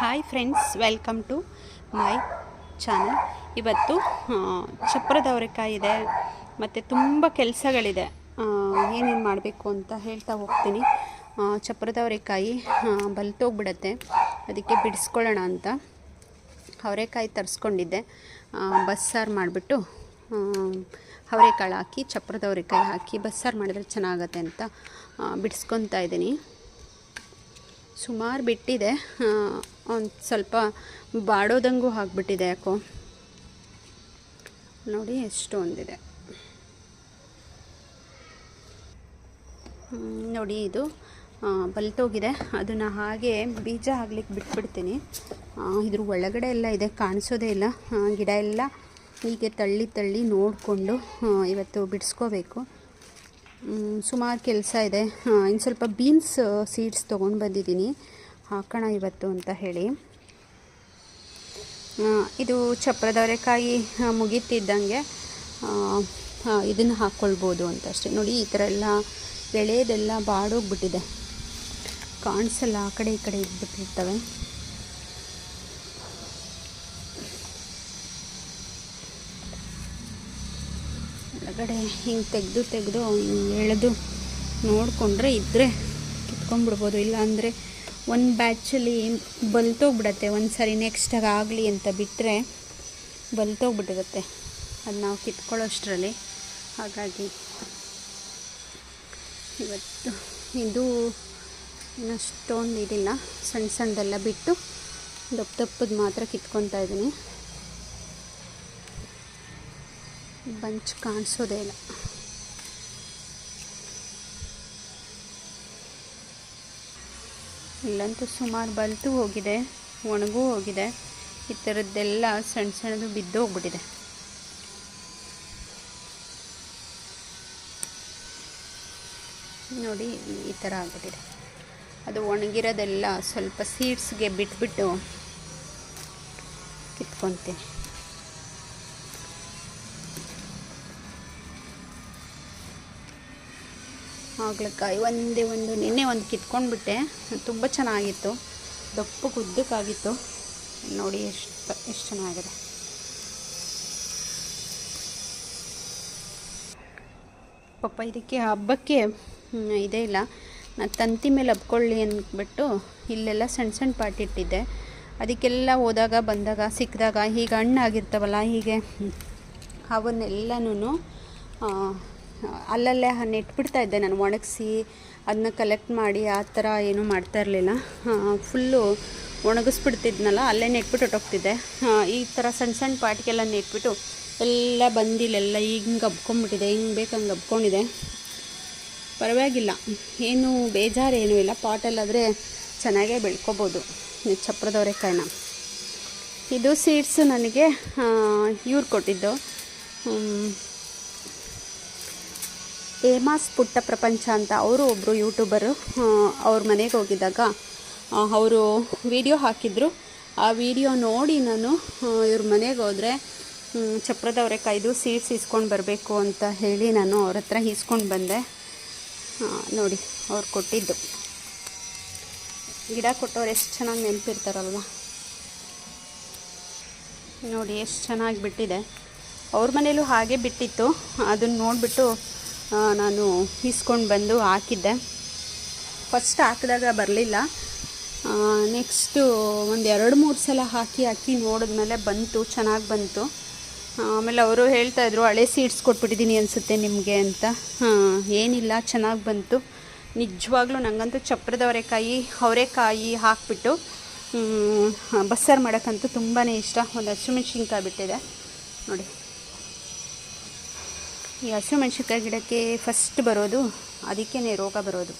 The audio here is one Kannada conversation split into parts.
Hi friends welcome to my channel ಇವತ್ತು ಚಪ್ರದ ಅವರೆಕಾಯಿ ಇದೆ, ಮತ್ತು ತುಂಬ ಕೆಲಸಗಳಿದೆ. ಏನೇನು ಮಾಡಬೇಕು ಅಂತ ಹೇಳ್ತಾ ಹೋಗ್ತೀನಿ. ಚಪ್ರದ ಅವರೆಕಾಯಿ ಬಲ್ತೋಗ್ಬಿಡತ್ತೆ. ಅದಕ್ಕೆ ಬಿಡಿಸ್ಕೊಳ್ಳೋಣ ಅಂತ ಅವರೆಕಾಯಿ ತರಿಸ್ಕೊಂಡಿದ್ದೆ. ಬಸ್ಸಾರು ಮಾಡಿಬಿಟ್ಟು ಅವರೆಕಾಳು ಹಾಕಿ, ಚಪ್ರದ ಅವರೆಕಾಯಿ ಹಾಕಿ ಬಸ್ಸಾರು ಮಾಡಿದ್ರೆ ಚೆನ್ನಾಗತ್ತೆ ಅಂತ ಬಿಡಿಸ್ಕೊತಾ ಇದ್ದೀನಿ. ಸುಮಾರು ಬಿಟ್ಟಿದೆ. ಒಂದು ಸ್ವಲ್ಪ ಬಾಡೋದಂಗೂ ಆಗಿಬಿಟ್ಟಿದೆ ಯಾಕೋ. ನೋಡಿ ಎಷ್ಟೊಂದಿದೆ. ಒಂದಿದೆ ನೋಡಿ ಇದು ಬಲ್ತೋಗಿದೆ. ಅದನ್ನು ಹಾಗೆ ಬೀಜ ಆಗ್ಲಿಕ್ಕೆ ಬಿಟ್ಬಿಡ್ತೀನಿ. ಇದ್ರ ಒಳಗಡೆ ಎಲ್ಲ ಇದೆ, ಕಾಣಿಸೋದೇ ಇಲ್ಲ. ಗಿಡ ಎಲ್ಲ ಹೀಗೆ ತಳ್ಳಿ ತಳ್ಳಿ ನೋಡಿಕೊಂಡು ಇವತ್ತು ಬಿಡಿಸ್ಕೋಬೇಕು. ಸುಮಾರು ಕೆಲಸ ಇದೆ. ಇನ್ನು ಸ್ವಲ್ಪ ಬೀನ್ಸ್ ಸೀಡ್ಸ್ ತೊಗೊಂಡು ಬಂದಿದ್ದೀನಿ. ಹಾಕೋಣ ಇವತ್ತು ಅಂತ ಹೇಳಿ. ಇದು ಚಪ್ರದವರೆಕಾಯಿ ಮುಗೀತಿದ್ದಂಗೆ ಇದನ್ನು ಹಾಕ್ಕೊಳ್ಬೋದು ಅಂತ ಅಷ್ಟೇ. ನೋಡಿ, ಈ ಥರ ಎಲ್ಲ ಎಳೆಯದೆಲ್ಲ ಬಾಡೋಗ್ಬಿಟ್ಟಿದೆ. ಕಾಣಿಸಲ್ಲ, ಆ ಕಡೆ ಈ ಕಡೆ ಇದ್ಬಿಟ್ಟಿರ್ತವೆ. ಒಳಗಡೆ ಹಿಂಗೆ ತೆಗೆದು ತೆಗೆದು ಎಳೆದು ನೋಡಿಕೊಂಡ್ರೆ ಇದ್ದರೆ ಕಿತ್ಕೊಂಡ್ಬಿಡ್ಬೋದು. ಇಲ್ಲ ಅಂದರೆ ಒಂದು ಬ್ಯಾಚಲ್ಲಿ ಬಲ್ತೋಗ್ಬಿಡತ್ತೆ. ಒಂದು ಸರಿ ನೆಕ್ಸ್ಟಾಗ ಆಗಲಿ ಅಂತ ಬಿಟ್ಟರೆ ಬಲ್ತೋಗ್ಬಿಟ್ಟಿರುತ್ತೆ. ಅದು ನಾವು ಕಿತ್ಕೊಳ್ಳೋಷ್ಟರಲ್ಲಿ. ಹಾಗಾಗಿ ಇವತ್ತು ಇದು ಇನ್ನಷ್ಟೊಂದು ಇದಿಲ್ಲ ಸಣ್ಣ ಸಣ್ಣದೆಲ್ಲ ಬಿಟ್ಟು ದಪ್ಪ ದಪ್ಪದ ಮಾತ್ರ ಕಿತ್ಕೊತಾ ಇದ್ದೀನಿ. ಬಂಚ್ ಕಾಣಿಸೋದೇ ಇಲ್ಲ. ಇಲ್ಲಂತೂ ಸುಮಾರು ಬಲ್ತು ಹೋಗಿದೆ, ಒಣಗೂ ಹೋಗಿದೆ. ಈ ಥರದ್ದೆಲ್ಲ ಸಣ್ಣ ಸಣ್ಣದು ಬಿದ್ದು ಹೋಗ್ಬಿಟ್ಟಿದೆ. ನೋಡಿ, ಈ ಥರ ಆಗಿಬಿಟ್ಟಿದೆ. ಅದು ಒಣಗಿರೋದೆಲ್ಲ ಸ್ವಲ್ಪ ಸೀಡ್ಸ್ಗೆ ಬಿಟ್ಬಿಟ್ಟು ಕಿತ್ಕೊತೀನಿ. ಹಾಗಲಕಾಯಿ ಒಂದೇ ಒಂದು ನಿನ್ನೆ ಒಂದು ಕಿತ್ಕೊಂಡ್ಬಿಟ್ಟೆ. ತುಂಬ ಚೆನ್ನಾಗಿತ್ತು. ದಪ್ಪಕ್ಕೆ ಉದ್ದಕ್ಕಾಗಿತ್ತು ನೋಡಿ ಎಷ್ಟು ಎಷ್ಟು ಚೆನ್ನಾಗಿದೆ. ಪಾಪ ಇದಕ್ಕೆ ಹಬ್ಬಕ್ಕೆ ಇದೇ ಇಲ್ಲ. ನಾನು ತಂತಿ ಮೇಲೆ ಹಬ್ಕೊಳ್ಳಿ ಅಂದ್ಬಿಟ್ಟು ಇಲ್ಲೆಲ್ಲ ಸಣ್ಣ ಸಣ್ಣ ಪಾಟ್ ಇಟ್ಟಿದ್ದೆ. ಅದಕ್ಕೆಲ್ಲ ಹೋದಾಗ, ಬಂದಾಗ, ಸಿಕ್ಕಿದಾಗ, ಹೀಗೆ ಹಣ್ಣಾಗಿರ್ತಾವಲ್ಲ, ಹೀಗೆ ಅವನ್ನೆಲ್ಲನೂ ಅಲ್ಲಲ್ಲೇ ನೆಟ್ಬಿಡ್ತಾ ಇದ್ದೆ. ನಾನು ಒಣಗಿಸಿ ಅದನ್ನ ಕಲೆಕ್ಟ್ ಮಾಡಿ ಆ ಥರ ಏನೂ ಮಾಡ್ತಾ ಇರಲಿಲ್ಲ. ಫುಲ್ಲು ಒಣಗಿಸ್ಬಿಡ್ತಿದ್ನಲ್ಲ, ಅಲ್ಲೇ ನೆಟ್ಬಿಟ್ಟು ಹೊಟ್ಟೋಗ್ತಿದ್ದೆ ಈ ಥರ ಸಣ್ಣ ಸಣ್ಣ ಪಾಟಿಗೆಲ್ಲ ನೆಟ್ಬಿಟ್ಟು ಎಲ್ಲ ಬಂದಿಲ್ಲೆಲ್ಲ ಈಗ ಹಿಂಗೆ ಹಬ್ಕೊಂಡ್ಬಿಟ್ಟಿದೆ ಹಿಂಗೆ ಬೇಕು ಹಂಗೆ ಹಬ್ಕೊಂಡಿದೆ. ಪರವಾಗಿಲ್ಲ, ಏನು ಬೇಜಾರೇನೂ ಇಲ್ಲ. ಪಾಟಲ್ಲಾದರೆ ಚೆನ್ನಾಗೇ ಬೆಳ್ಕೊಬೋದು ಚಪ್ರದವರೆಕಾಯಿನ ಇದು ಸೀಡ್ಸು ನನಗೆ ಇವ್ರು ಕೊಟ್ಟಿದ್ದು. ಹೇಮಾಸ್ ಪುಟ್ಟ ಪ್ರಪಂಚ ಅಂತ ಅವರು ಒಬ್ಬರು ಯೂಟ್ಯೂಬರು ಅವ್ರ ಮನೆಗೆ ಹೋಗಿದ್ದಾಗ ಅವರು ವಿಡಿಯೋ ಹಾಕಿದ್ರು. ಆ ವಿಡಿಯೋ ನೋಡಿ ನಾನು ಇವ್ರ ಮನೆಗೆ ಹೋದರೆ ಕೈದು ಸೀಡ್ಸ್ ಇಸ್ಕೊಂಡು ಬರಬೇಕು ಅಂತ ಹೇಳಿ ನಾನು ಅವ್ರ ಹತ್ರ ಇಸ್ಕೊಂಡು ಬಂದೆ. ನೋಡಿ, ಅವ್ರು ಕೊಟ್ಟಿದ್ದು. ಗಿಡ ಕೊಟ್ಟವ್ರು ಎಷ್ಟು ಚೆನ್ನಾಗಿ ನೆನಪಿರ್ತಾರಲ್ವ? ನೋಡಿ, ಎಷ್ಟು ಚೆನ್ನಾಗಿ ಬಿಟ್ಟಿದೆ. ಅವ್ರ ಮನೇಲೂ ಹಾಗೆ ಬಿಟ್ಟಿತ್ತು. ಅದನ್ನು ನೋಡಿಬಿಟ್ಟು ನಾನು ಈಸ್ಕೊಂಡು ಬಂದು ಹಾಕಿದ್ದೆ. ಫಸ್ಟ್ ಹಾಕಿದಾಗ ಬರಲಿಲ್ಲ. ನೆಕ್ಸ್ಟು ಒಂದು ಎರಡು ಮೂರು ಸಲ ಹಾಕಿ ಹಾಕಿ ನೋಡಿದ್ಮೇಲೆ ಬಂತು, ಚೆನ್ನಾಗಿ ಬಂತು. ಆಮೇಲೆ ಅವರು ಹೇಳ್ತಾಯಿದ್ರು ಹಳೆ ಸೀಡ್ಸ್ ಕೊಟ್ಬಿಟ್ಟಿದ್ದೀನಿ ಅನಿಸುತ್ತೆ ನಿಮಗೆ ಅಂತ. ಏನಿಲ್ಲ, ಚೆನ್ನಾಗಿ ಬಂತು. ನಿಜವಾಗ್ಲೂ ನನಗಂತೂ ಚಪ್ರದವರೆಕಾಯಿ ಅವರೆಕಾಯಿ ಹಾಕಿಬಿಟ್ಟು ಬಸ್ಸಾರು ಮಾಡೋಕ್ಕಂತೂ ತುಂಬಾ ಇಷ್ಟ. ಒಂದು ಹಸಿಮೆಣ್ಸಿನ್ಕಾಯಿ ಬಿಟ್ಟಿದೆ. ನೋಡಿ. ಈ ಹಸಿಮೆಣ್ಸಿನ್ಕಾಯಿ ಗಿಡಕ್ಕೆ ಫಸ್ಟ್ ಬರೋದು ಅದಕ್ಕೇ ರೋಗ ಬರೋದು.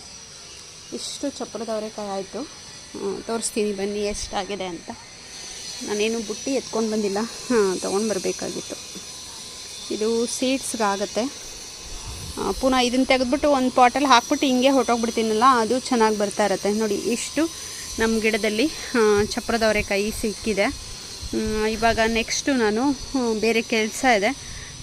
ಇಷ್ಟು ಚಪ್ಪರದ ಅವರೆಕಾಯಿ ಆಯಿತು. ತೋರಿಸ್ತೀನಿ ಬನ್ನಿ ಎಷ್ಟಾಗಿದೆ ಅಂತ. ನಾನೇನು ಬುಟ್ಟಿ ಎತ್ಕೊಂಡು ಬಂದಿಲ್ಲ. ಹಾಂ, ತೊಗೊಂಡು ಬರಬೇಕಾಗಿತ್ತು. ಇದು ಸೀಡ್ಸ್ಗಾಗತ್ತೆ ಪುನಃ ಇದನ್ನು ತೆಗೆದ್ಬಿಟ್ಟು ಒಂದು ಪಾಟಲ್ಲಿ ಹಾಕ್ಬಿಟ್ಟು ಹಿಂಗೆ ಹೊಟ್ಟೋಗ್ಬಿಡ್ತೀನಲ್ಲ ಅದು ಚೆನ್ನಾಗಿ ಬರ್ತಾ ಇರತ್ತೆ. ನೋಡಿ, ಇಷ್ಟು ನಮ್ಮ ಗಿಡದಲ್ಲಿ ಚಪ್ಪರದ ಅವರೆಕಾಯಿ ಸಿಕ್ಕಿದೆ. ಇವಾಗ ನೆಕ್ಸ್ಟು ನಾನು ಬೇರೆ ಕೆಲಸ ಇದೆ.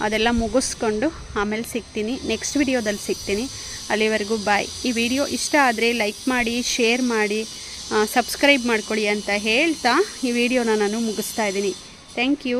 ಅದೆಲ್ಲ ಮುಗಿಸ್ಕೊಂಡು ಆಮೇಲೆ ಸಿಗ್ತೀನಿ. ನೆಕ್ಸ್ಟ್ ವಿಡಿಯೋದಲ್ಲಿ ಸಿಗ್ತೀನಿ. ಅಲ್ಲಿವರೆಗೂ ಬಾಯ್ ಈ ವಿಡಿಯೋ ಇಷ್ಟ ಆದರೆ ಲೈಕ್ ಮಾಡಿ ಶೇರ್ ಮಾಡಿ ಸಬ್ಸ್ಕ್ರೈಬ್ ಮಾಡ್ಕೊಳ್ಳಿ ಅಂತ ಹೇಳ್ತಾ ಈ ವಿಡಿಯೋನ ನಾನು ಮುಗಿಸ್ತಾ ಇದ್ದೀನಿ. Thank you